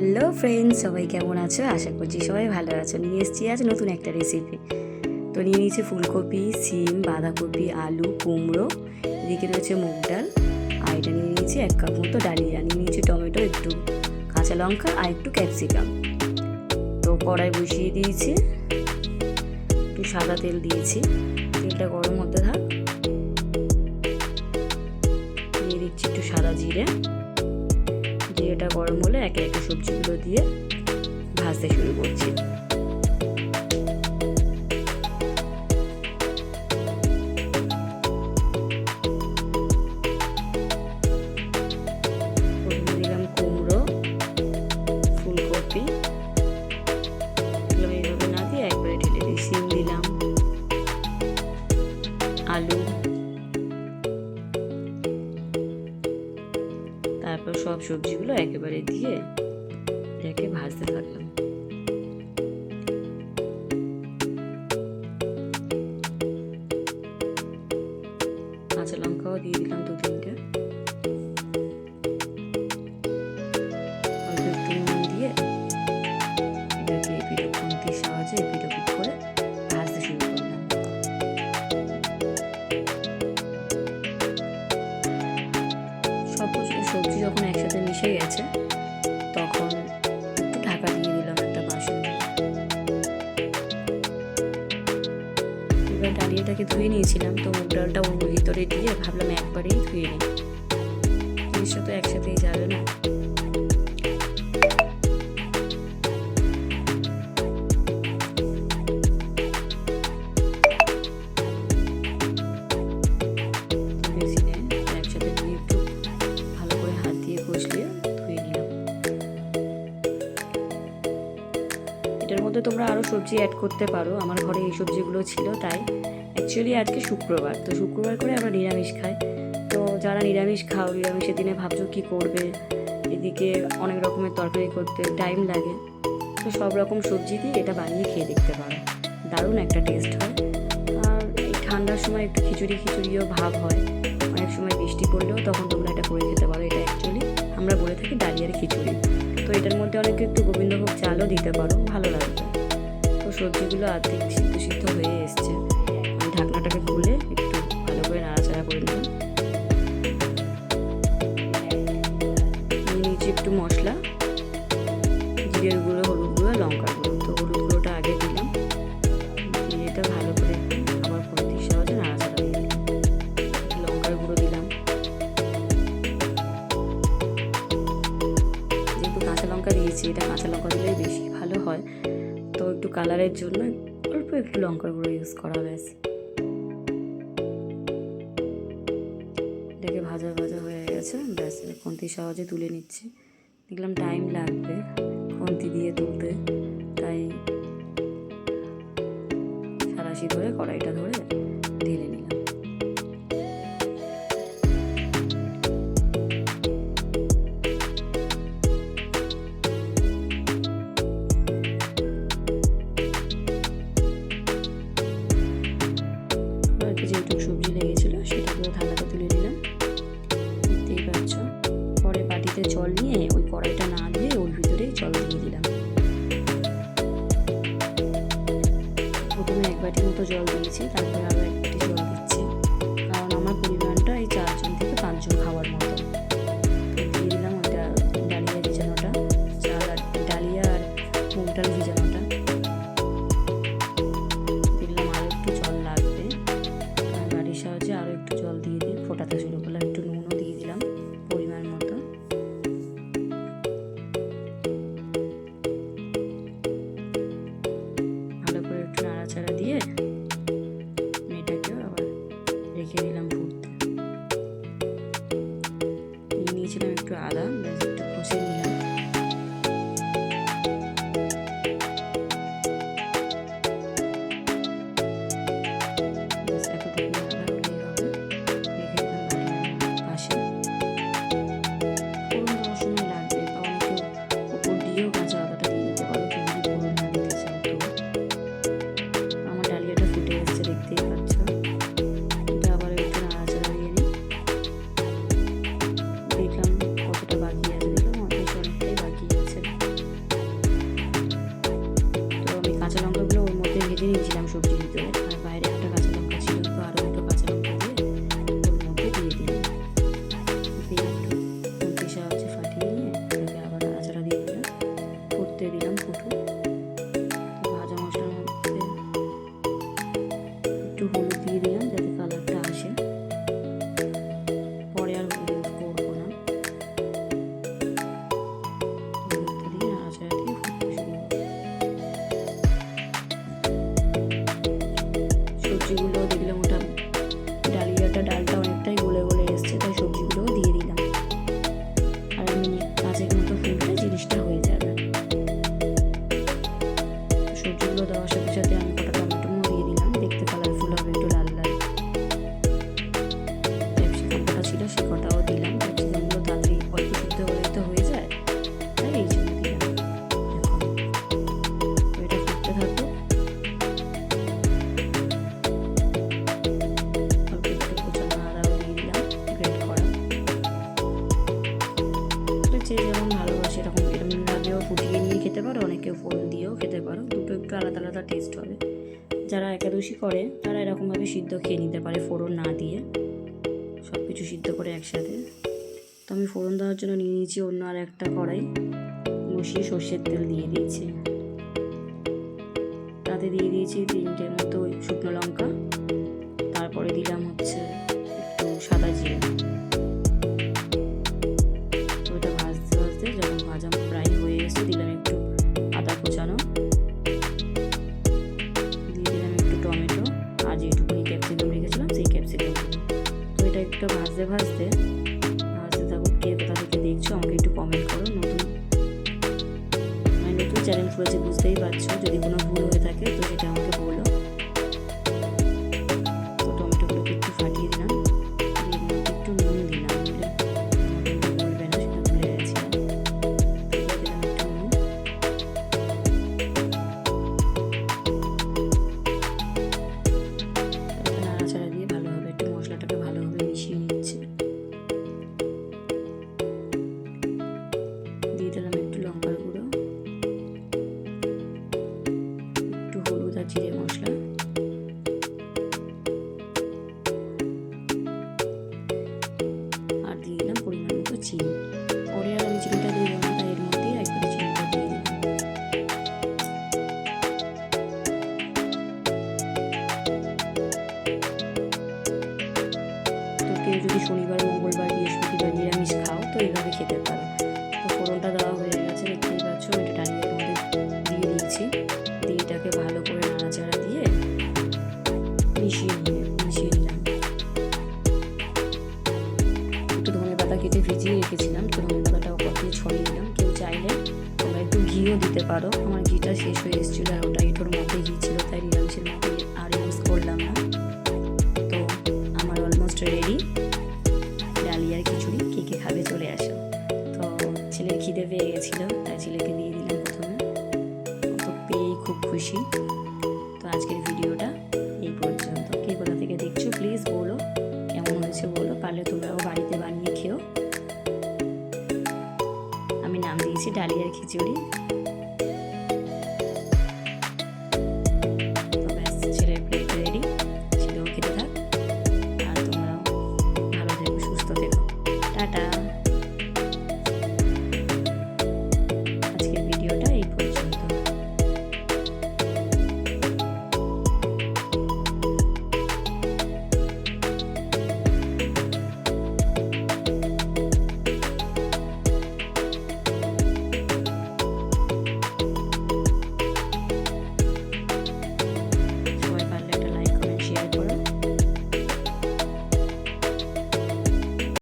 Hello friends, সবাই কেমন আছো? আশা করছি সবাই ভালো আছো। নিয়ে এসেছি আজ নতুন একটা রেসিপি তো নিয়ে নিয়েছি ফুলকপি, সিম, বাঁধাকপি, আলু, কুমড়ো, এদিকে রয়েছে মুগ ডাল, আর এটা নিয়ে নিয়েছি এক কাপ মতো ডালিয়া। নিয়ে নিয়েছি টমেটো, একটু কাঁচা লঙ্কা আর একটু ক্যাপসিকাম তো কড়াই বসিয়ে দিয়েছি। একটু সাদা তেল দিয়েছি। তেলটা গরম হতে থাক। দিয়ে দিচ্ছি একটু সাদা জিরে। জিরেটা গরম হলে একে একে সবজিগুলো দিয়ে ভাজতে শুরু করছি। প্রথমে সব সবজিগুলো একেবারে দিয়ে একে ভাজতে থাকলাম। এবার ডালিয়াটাকে ধুয়ে নিয়েছিলাম, তো মুগ ডালটা ওর ভিতরে দিয়ে ভাবলাম একবারেই ধুয়ে নিই। জিনিসটা তো একসাথেই যাবে না। এটার মধ্যে তোমরা আরও সবজি অ্যাড করতে পারো। আমার ঘরে এই সবজিগুলো ছিল, তাই অ্যাকচুয়ালি আজকে শুক্রবার। তো শুক্রবার করে আমরা নিরামিষ খাই। তো যারা নিরামিষ খাও, নিরামিষের দিনে ভাবছ কী করবে, এদিকে অনেক রকমের তরকারি করতে টাইম লাগে। তো সব রকম সবজি দিয়ে এটা বানিয়ে খেয়ে দেখতে পারো। দারুণ একটা টেস্ট হয়। আর এই ঠান্ডার সময় একটু খিচুড়ি, খিচুড়িও ভাব হয়। অনেক সময় বৃষ্টি পড়লেও তখন তোমরা এটা করে খেতে পারো। এটা অ্যাকচুয়ালি আমরা বলে থাকি ডালিয়ার খিচুড়ি। তো এটার মধ্যে অনেকে একটু গোবিন্দভোগ চালও দিতে পারো। ভালো লাগবে। তো সবজিগুলো আর্ধেক সিদ্ধ সিদ্ধ হয়ে এসছে। ঢাকনাটাকে খুলে একটু ভালো করে নাড়াচাড়া করে নিলাম নিয়ে নিয়েছি একটু মশলা। জিরের গুঁড়ো, হলুদ গুঁড়ো, লঙ্কার গুঁড়ো। তো হলুদ গুঁড়োটা আগে দিলাম। দিয়ে এটা ভালো করে আবার খুন্তির সাহায্যে নাড়াচাড়া দিয়ে লঙ্কার গুঁড়ো দিলাম। যেহেতু কাঁচা লঙ্কা দিয়েছি, এটা কাঁচা লঙ্কা দিলে বেশি ভালো হয়। তো একটু কালারের জন্য অল্প একটু লঙ্কার গুঁড়ো ইউজ করা ব্যাস। গেছে ব্যাস খন্তি সহজে তুলে নিচ্ছি। দেখলাম টাইম লাগবে খুন্তি দিয়ে তুলতে, তাই সারাশি ধরে কড়াইটা ধরে প্রথমে এক বাটির মতো জল দিয়েছি, তারপরে আরও এক বাটি জল দিচ্ছি। কারণ আমার পরিমাণটা এই চারজন থেকে পাঁচজন খাওয়ার মতো। দিয়ে দিলাম ওইটা ডালিয়া ভিজানোটা, চাল আর ডালিয়া আর মুগ ডাল ভিজানোটা দিলাম আরও একটু জল লাগবে। আর বাড়ির সাহায্যে আরও একটু জল দিয়ে দিয়ে ফোটাতে শুরু করলাম। Estrada নিয়েছিলাম সবজি ভিতরে সবজিগুলো দেখলাম, ওটা ডালিয়াটা, ডালটা অনেকটাই গলে গলে এসছে, তাই সবজিগুলোও দিয়ে দিলাম। আর মিনিট পাঁচেক মতো ফুলতে জিনিসটা হয়ে যাবে। সবজিগুলো দেওয়ার সাথে সাথে আমি কটা টমেটো দিয়ে দিলাম, দেখতে কালারফুল হবে, একটু লাল লাল। ছিল সে কটাও পারো ফোড়ন দিয়েও খেতে পারো। দুটো একটু আলাদা আলাদা টেস্ট হবে। যারা একাদশী করে, তারা এরকমভাবে সিদ্ধ খেয়ে নিতে পারে ফোড়ন না দিয়ে। সব কিছু সিদ্ধ করে একসাথে। তো আমি ফোড়ন দেওয়ার জন্য নিয়ে নিয়েছি অন্য আর একটা কড়াই। বসিয়ে সর্ষের তেল দিয়ে দিয়েছি। তাতে দিয়ে দিয়েছি তিনটে মতো শুকনো লঙ্কা। তারপরে দিলাম হচ্ছে একটু সাদা জিরে। আদা কুচানো দিয়ে দিলাম একটু টমেটো। আর যেটুকুনি ক্যাপসিকাম রেখেছিলাম, সেই ক্যাপসিকামগুলো তো এটা একটু ভাজতে ভাজতে ভাজতে থাকুক, কে কোথা থেকে দেখছ, আমাকে একটু কমেন্ট করো, নতুন মানে নতুন চ্যানেল খুলেছে, বুঝতেই পারছ, যদি কোনো ভুল হয়ে ঘিও দিতে পারো। আমার ঘিটা শেষ হয়ে এসেছিল, আর ওটা এটোর মধ্যে ঘি ছিল তাই নিরামিষের মধ্যে আর ইউজ করলাম না। তো আমার অলমোস্ট রেডি ডালিয়ার খিচুড়ি, কে কে খাবে চলে আসো। তো ছেলে খিদে পেয়ে গেছিল, তাই ছেলেকে দিয়ে দিলাম প্রথমে। তো পেয়েই খুব খুশি। তো আজকের ভিডিওটা এই পর্যন্ত। কে কোথা থেকে দেখছ প্লিজ বলো। কেমন হয়েছে বলো, পারলে তোমরাও বাড়িতে বানিয়ে খেও। আমি নাম দিয়েছি ডালিয়ার খিচুড়ি।